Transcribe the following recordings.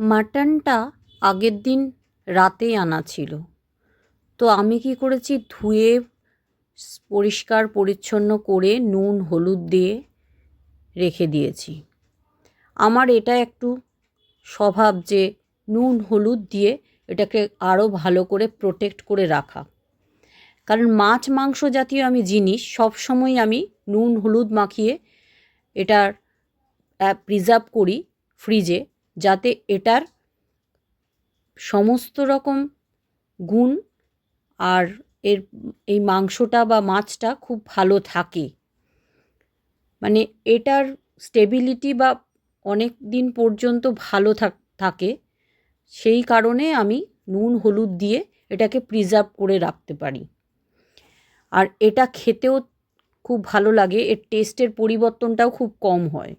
মাটনটা আগের দিন রাতেই আনা ছিল। তো আমি কী করেছি? ধুয়ে পরিষ্কার পরিচ্ছন্ন করে নুন, হলুদ দিয়ে রেখে দিয়েছি। আমার এটা একটু স্বভাব যে নুন, হলুদ দিয়ে এটাকে আরও ভালো করে প্রোটেক্ট করে রাখা। কারণ মাছ, মাংস জাতীয় আমি জিনিস সব সবসময় আমি নুন, হলুদ মাখিয়ে এটার প্রিজার্ভ করি ফ্রিজে যাতে এটার সমস্ত রকম গুণ আর এর এই মাংসটা বা মাছটা খুব ভালো থাকে। মানে এটার স্টেবিলিটি বা অনেক দিন পর্যন্ত ভালো থাকে সেই কারণে আমি নুন, হলুদ দিয়ে এটাকে প্রিজার্ভ করে রাখতে পারি। আর এটা খেতেও খুব ভালো লাগে, এর টেস্টের পরিবর্তনটাও খুব কম হয়।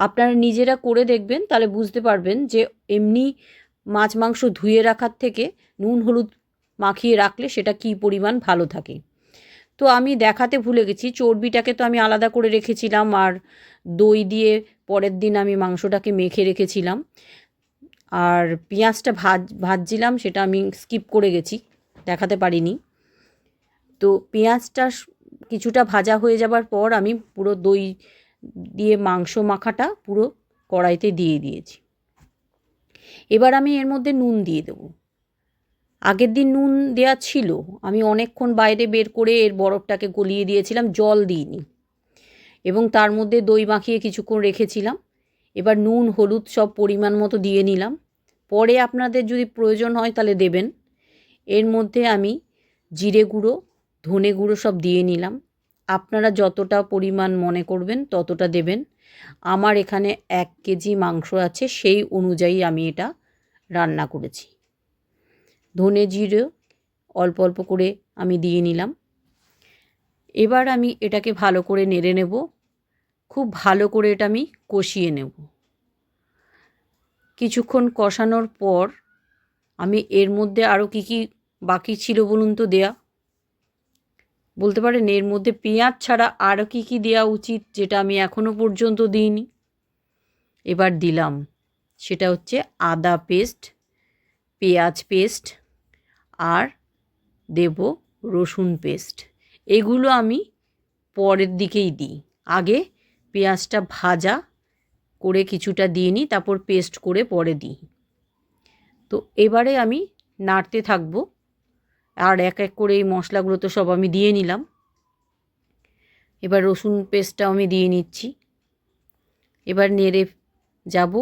আপনারা নিজেরা করে দেখবেন, তাহলে বুঝতে পারবেন যে এমনি মাছ মাংস ধুয়ে রাখার থেকে নুন, হলুদ মাখিয়ে রাখলে সেটা কী পরিমাণ ভালো থাকে। তো আমি দেখাতে ভুলে গেছি, চর্বিটাকে তো আমি আলাদা করে রেখেছিলাম আর দই দিয়ে পরের দিন আমি মাংসটাকে মেখে রেখেছিলাম। আর পেঁয়াজটা ভাজ, ভাজছিলাম সেটা আমি স্কিপ করে গেছি, দেখাতে পারিনি। তো পেঁয়াজটা কিছুটা ভাজা হয়ে যাবার পর আমি পুরো দই দিয়ে মাংস মাখাটা পুরো কড়াইতে দিয়ে দিয়েছি। এবার আমি এর মধ্যে নুন দিয়ে দেবো। আগের দিন নুন দেওয়া ছিল, আমি অনেকক্ষণ বাইরে বের করে এর বরফটাকে গলিয়ে দিয়েছিলাম, জল দিইনি। এবং তার মধ্যে দই মাখিয়ে কিছুক্ষণ রেখেছিলাম। এবার নুন, হলুদ সব পরিমাণ মতো দিয়ে নিলাম। পরে আপনাদের যদি প্রয়োজন হয় তাহলে দেবেন। এর মধ্যে আমি জিরে গুঁড়ো, ধনে গুঁড়ো সব দিয়ে নিলাম। আপনারা যতটা পরিমাণ মনে করবেন, ততটা দেবেন। আমার এখানে এক কেজি মাংস আছে, সেই অনুযায়ী আমি এটা রান্না করেছি। ধনে জিরে অল্প অল্প করে আমি দিয়ে নিলাম। এবার আমি এটাকে ভালো করে নেড়ে নেব। খুব ভালো করে এটা আমি কষিয়ে নেব। কিছুক্ষণ কষানোর পর আমি এর মধ্যে আরও কী কী বাকি ছিল বলুন তো দেয়া? বলতে পারেন এর মধ্যে পেঁয়াজ ছাড়া আরও কী কী দেওয়া উচিত যেটা আমি এখনও পর্যন্ত দিইনি? এবার দিলাম। সেটা হচ্ছে আদা পেস্ট, পেঁয়াজ পেস্ট আর দেব রসুন পেস্ট। এগুলো আমি পরের দিকেই দিই। আগে পেঁয়াজটা ভাজা করে কিছুটা দিয়ে নিই, তারপর পেস্ট করে পরে দিই। তো এবারে আমি নাড়তে থাকব। আর এক এক করে এই মশলাগুলো তো সব আমি দিয়ে নিলাম। এবার রসুন পেস্টটাও আমি দিয়ে নিচ্ছি। এবার নেড়ে যাব।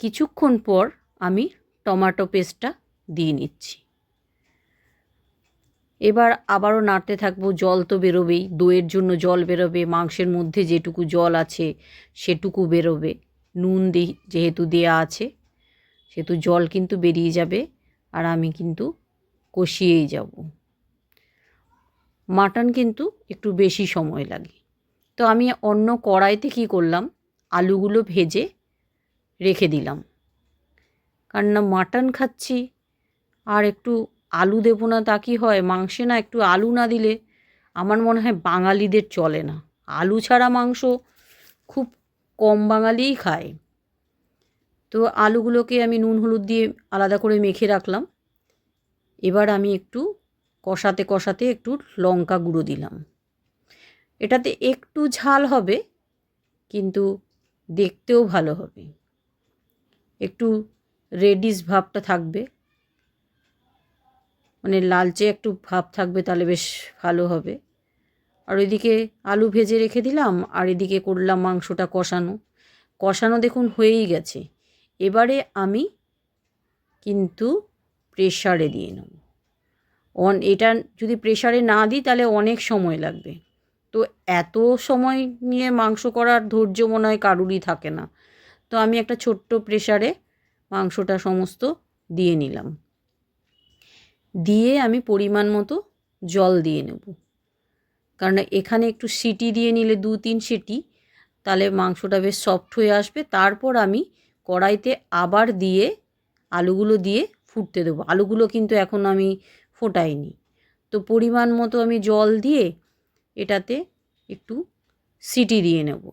কিছুক্ষণ পর আমি টমাটো পেস্টটা দিয়ে নিচ্ছি। এবার আবারও নাড়তে থাকব। জল তো বেরোবেই, দইয়ের জন্য জল বেরোবে, মাংসের মধ্যে যেটুকু জল আছে সেটুকু বেরোবে। নুন যেহেতু দেয়া আছে, সেহেতু জল কিন্তু বেরিয়ে যাবে। আর আমি কিন্তু কষিয়েই যাব। মাটন কিন্তু একটু বেশি সময় লাগে। তো আমি অন্য কড়াইতে কী করলাম? আলুগুলো ভেজে রেখে দিলাম। কারণ না মাটন খাচ্ছি, আর একটু আলু দেবো না তা কি হয়? মাংসে না একটু আলু না দিলে আমার মনে হয় বাঙালিদের চলে না। আলু ছাড়া মাংস খুব কম বাঙালিই খায়। তো আলুগুলোকে আমি নুন, হলুদ দিয়ে আলাদা করে মেখে রাখলাম। এবার আমি একটু কষাতে কষাতে একটু লঙ্কা গুঁড়ো দিলাম। এটাতে একটু ঝাল হবে, কিন্তু দেখতেও ভালো হবে। একটু রেডিস ভাবটা থাকবে। মানে লালচে একটু ভাব থাকবে তাহলে বেশ ভালো হবে। আর ওইদিকে আলু ভেজে রেখে দিলাম, আর এদিকে করলাম মাংসটা কষানো। কষানো দেখুন হয়েই গেছে। এবারে আমি কিন্তু প্রেশারে দিয়ে নেব। অন, এটা যদি প্রেশারে না দিই, তাহলে অনেক সময় লাগবে। তো এত সময় নিয়ে মাংস করার ধৈর্য মনে হয় কারুরই থাকে না। তো আমি একটা ছোট্ট প্রেশারে মাংসটা সমস্ত দিয়ে নিলাম। দিয়ে আমি পরিমাণ মতো জল দিয়ে নেব। কারণ এখানে একটু সিটি দিয়ে নিলে, দু তিন সিটি, তাহলে মাংসটা বেশ সফট হয়ে আসবে। তারপর আমি কড়াইতে আবার দিয়ে, আলুগুলো দিয়ে ফুটতে দেবো। আলুগুলো কিন্তু এখন আমি ফোটাইনি। তো পরিমাণ মতো আমি জল দিয়ে এটাতে একটু সিটি দিয়ে নেব।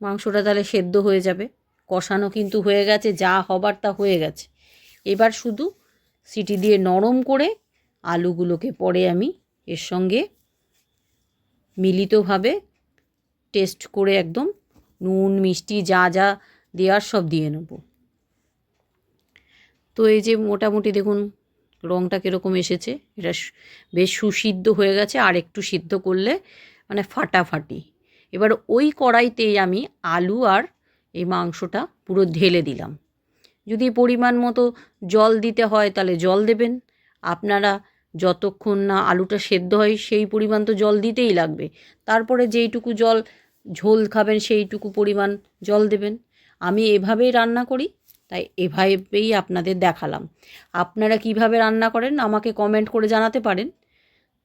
মাংসটা তাহলে সেদ্ধ হয়ে যাবে। কষানো কিন্তু হয়ে গেছে, যা হবার তা হয়ে গেছে। এবার শুধু সিটি দিয়ে নরম করে আলুগুলোকে পরে আমি এর সঙ্গে মিলিতভাবে টেস্ট করে একদম নুন, মিষ্টি যা যা দেওয়ার সব দিয়ে নেব। তো এই যে মোটামুটি দেখুন রঙটা কীরকম এসেছে, এটা বেশ সুসিদ্ধ হয়ে গেছে, আর একটু সিদ্ধ করলে মানে ফাটাফাটি। এবার ওই কড়াইতেই আমি আলু আর এই মাংসটা পুরো ঢেলে দিলাম। যদি পরিমাণ মতো জল দিতে হয় তাহলে জল দেবেন। আপনারা যতক্ষণ না আলুটা সেদ্ধ হয় সেই পরিমাণ তো জল দিতেই লাগবে। তারপরে যেইটুকু জল, ঝোল খাবেন সেইটুকু পরিমাণ জল দেবেন। আমি এভাবেই রান্না করি। তাই এভাবেই আপনাদের দেখালাম। আপনারা কীভাবে রান্না করেন আমাকে কমেন্ট করে জানাতে পারেন।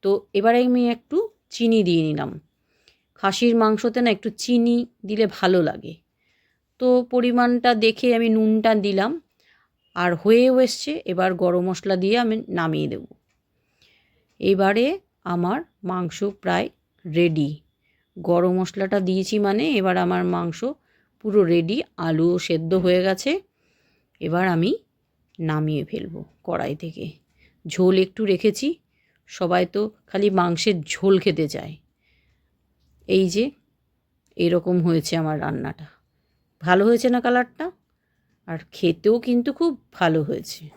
তো এবারে আমি একটু চিনি দিয়ে নিলাম। খাসির মাংসতে না একটু চিনি দিলে ভালো লাগে। তো পরিমাণটা দেখে আমি নুনটা দিলাম আর হয়েও এসছে, এবার গরম মশলা দিয়ে আমি নামিয়ে দেব। এবারে আমার মাংস প্রায় রেডি গরম মশলাটা দিয়েছি মানে এবার আমার মাংস পুরো রেডি আলুও সেদ্ধ হয়ে গেছে। এবার আমি নামিয়ে ফেলব কড়াই থেকে। ঝোল একটু রেখেছি, সবাই তো খালি মাংসের ঝোল খেতে চায়। এই যে, এরকম হয়েছে আমার রান্নাটা। ভালো হয়েছে না কালারটা? আর খেতেও কিন্তু খুব ভালো হয়েছে।